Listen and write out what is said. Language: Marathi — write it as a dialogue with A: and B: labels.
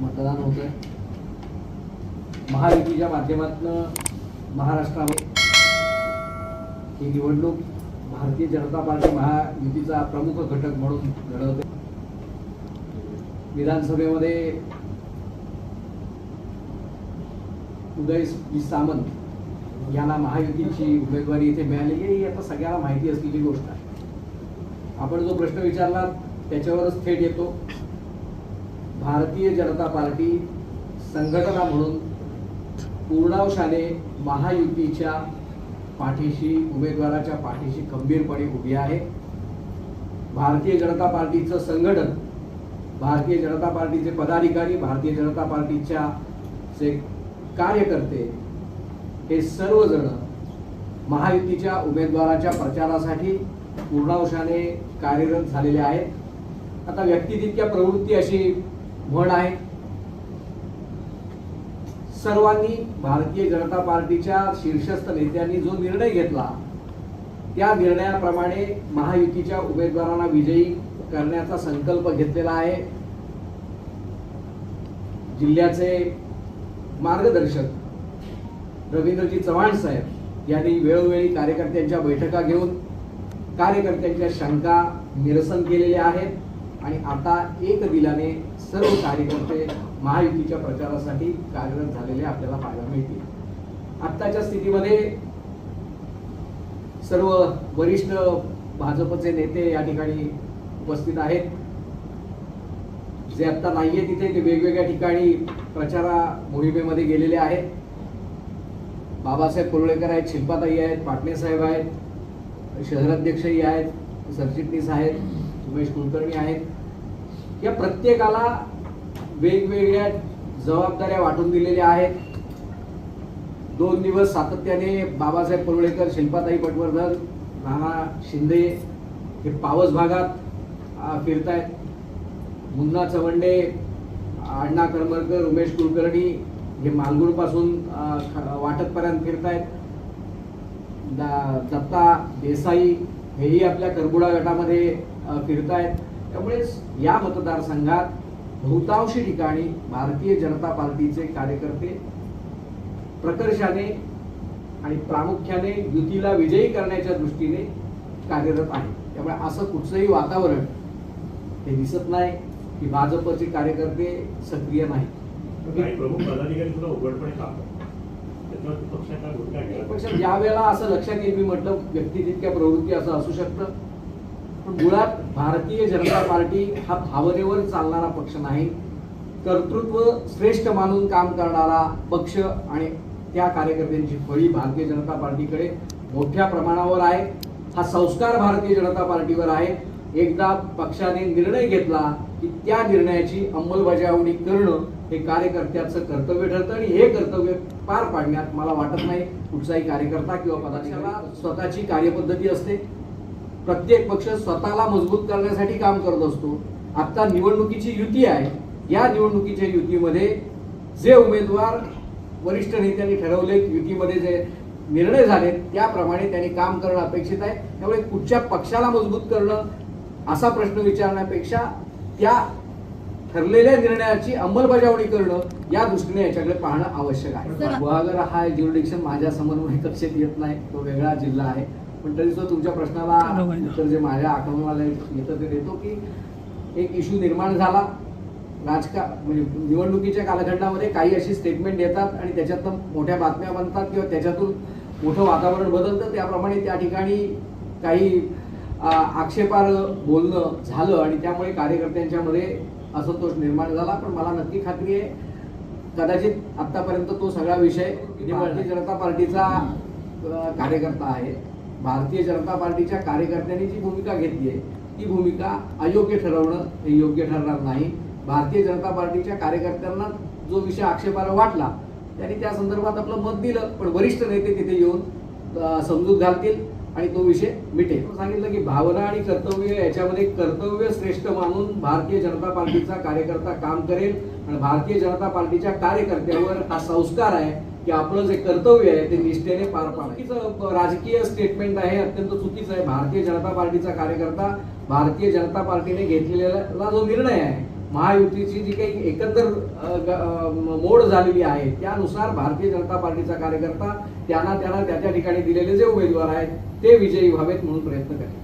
A: मतदान होतं महायुतीच्या माध्यमातून महाराष्ट्रामध्ये ही निवडणूक भारतीय जनता पार्टी महायुतीचा प्रमुख घटक म्हणून घडवते. विधानसभेमध्ये उदय सामंत यांना महायुतीची उमेदवारी इथे मिळालेली आहे ही आता सगळ्यांना माहिती असलेली गोष्ट आहे. आपण जो प्रश्न विचारला त्याच्यावरच थेट येतो. भारतीय जनता पार्टी संघटना म्हणून पूर्णावशाने महायुतीच्या पाठीशी उमेदवाराच्या पाठीशी खंबीरपणे उभी आहे. भारतीय जनता पार्टीचं संघटन भारतीय जनता पार्टीचे पदाधिकारी भारतीय जनता पार्टीच्या जे कार्यकर्ते हे सर्वजण महायुतीच्या उमेदवाराच्या प्रचारासाठी पूर्णांशाने कार्यरत झालेले आहेत. आता व्यक्ती तितक्या प्रवृत्ती अशी म्हण आहे. सर्वांनी भारतीय जनता पार्टीच्या शीर्षस्थ नेत्यांनी जो निर्णय घेतला त्या निर्णयाप्रमाणे महायुतीच्या उमेदवारांना विजयी करण्याचा संकल्प घेतलेला आहे. जिल्ह्याचे मार्गदर्शक रवींद्रजी चव्हाण साहेब यांनी वेळोवेळी कार्यकर्त्यांच्या बैठका घेऊन कार्यकर्त्यांच्या शंका निरसन केलेल्या आहेत. आणि आता एक दिलाने सर्व कार्यकर्ते महायुतीच्या प्रचारासाठी कार्यरत झालेले आपल्याला पाहायला मिळतील. आत्ताच्या स्थितीमध्ये सर्व वरिष्ठ भाजपचे नेते या ठिकाणी उपस्थित आहेत. जे आता नाहीये तिथे ते वेगवेगळ्या ठिकाणी प्रचारा मोहिमेमध्ये गेलेले आहेत. बाबासाहेब कुरळेकर आहेत शिल्पाताई आहेत पाटणे साहेब आहेत शहराध्यक्षही आहेत सरचिटणीस आहेत. उमेश कुलकर्णी आहेत. या प्रत्येकाला वेगवेगळ्या जबाबदाऱ्या वाटून दिलेल्या आहेत. दोन दिवस सातत्याने बाबासाहेब परुळेकर शिल्पाताई पटवर्धन नाना शिंदे हे पावस भागात फिरतायत. मुन्ना चवंडे अण्णा करमरकर उमेश कुलकर्णी हे मालगुणपासून वाटतपर्यंत फिरतायत. दा- दत्ता देसाई हेही आपल्या करबुडा गटामध्ये फिरतायत. त्यामुळे या मतदारसंघात बहुतांशी ठिकाणी भारतीय जनता पार्टीचे कार्यकर्ते प्रकर्षाने आणि प्रामुख्याने युतीला विजयी करण्याच्या दृष्टीने कार्यरत आहे त्यामुळे असं कुठचंही वातावरण हे दिसत नाही की भाजपचे कार्यकर्ते सक्रिय नाही
B: प्रमुख पदाधिकारी सुद्धा उघडपणे सांगतात पक्षाचा भूमिका
A: वेळेला असं लक्षात येईल मी म्हटलं व्यक्ती तितक्या प्रवृत्ती असं असू शकतं. पण मुळात भारतीय जनता पार्टी हा भावनेवर चालणारा पक्ष नाही. कर्तृत्व श्रेष्ठ मानून काम करणारा पक्ष आणि त्या कार्यकर्त्यांची फळी भारतीय जनता पार्टीकडे मोठ्या प्रमाणावर आहे. हा संस्कार भारतीय जनता पार्टीवर आहे. एकदा पक्षाने निर्णय घेतला की त्या निर्णयाची अंमलबजावणी करणं हे कार्यकर्त्याचं कर्तव्य ठरतं आणि हे कर्तव्य पार पाडण्यात मला वाटत नाही कुठचाही कार्यकर्ता किंवा पदाधिकाऱ्याला स्वतःची कार्यपद्धती असते. प्रत्येक पक्ष स्वतःला मजबूत करण्यासाठी काम करत असतो. आता निवडणुकीची युती आहे. या निवडणुकीच्या युतीमध्ये जे उमेदवार वरिष्ठ नेत्यांनी ठरवले युतीमध्ये जे निर्णय झाले त्याप्रमाणे त्यांनी काम करणं अपेक्षित आहे. त्यामुळे कुठच्या पक्षाला मजबूत करणं असा प्रश्न विचारण्यापेक्षा त्या ठरलेल्या निर्णयाची अंमलबजावणी करणं या दृष्टीने याच्याकडे पाहणं आवश्यक आहे. गुहागर हा ज्युरिडिक्शन माझ्या समन्वय कक्षेत येत नाही तो वेगळा जिल्हा आहे. पण तरी सुद्धा तुमच्या प्रश्नाला उत्तर जे माझ्या आठवणाला येतं ते देतो की एक इश्यू निर्माण झाला. राजका म्हणजे निवडणुकीच्या कालखंडामध्ये काही अशी स्टेटमेंट येतात आणि त्याच्यातनं मोठ्या बातम्या बनतात किंवा त्याच्यातून मोठं वातावरण बदलतं. त्याप्रमाणे त्या ठिकाणी काही आक्षेपार्ह बोलणं झालं आणि त्यामुळे कार्यकर्त्यांच्यामध्ये असंतोष निर्माण झाला. पण मला नक्की खात्री आहे कदाचित आतापर्यंत तो सगळा विषय भारतीय जनता पार्टीचा कार्यकर्ता आहे. भारतीय जनता पार्टीच्या कार्यकर्त्यांनी जी भूमिका घेतली आहे ती भूमिका अयोग्य ठरवणं हे योग्य ठरणार नाही. भारतीय जनता पार्टीच्या कार्यकर्त्यांना जो विषय आक्षेपार्ह वाटला त्यांनी त्या संदर्भात आपलं मत दिलं पण वरिष्ठ नेते तिथे येऊन समजूत घालतील. आणि तो विषय मिटेल सांगितलं की भावना आणि कर्तव्य याच्यामध्ये कर्तव्य श्रेष्ठ मानून भारतीय जनता पार्टीचा कार्यकर्ता काम करेल आणि भारतीय जनता पार्टीच्या कार्यकर्त्यावर हा संस्कार आहे की आपलं जे कर्तव्य आहे ते निष्ठेने पार पाडायचं राजकीय स्टेटमेंट आहे अत्यंत चुकीचं आहे. भारतीय जनता पार्टीचा कार्यकर्ता भारतीय जनता पार्टीने घेतलेला जो निर्णय आहे महायुतीची जी काही एकंदर ग- मोड झालेली आहे त्यानुसार भारतीय जनता पार्टीचा कार्यकर्ता त्यांना त्यांना त्या त्या ठिकाणी दिलेले जे उमेदवार आहेत ते विजयी व्हावेत म्हणून प्रयत्न करेल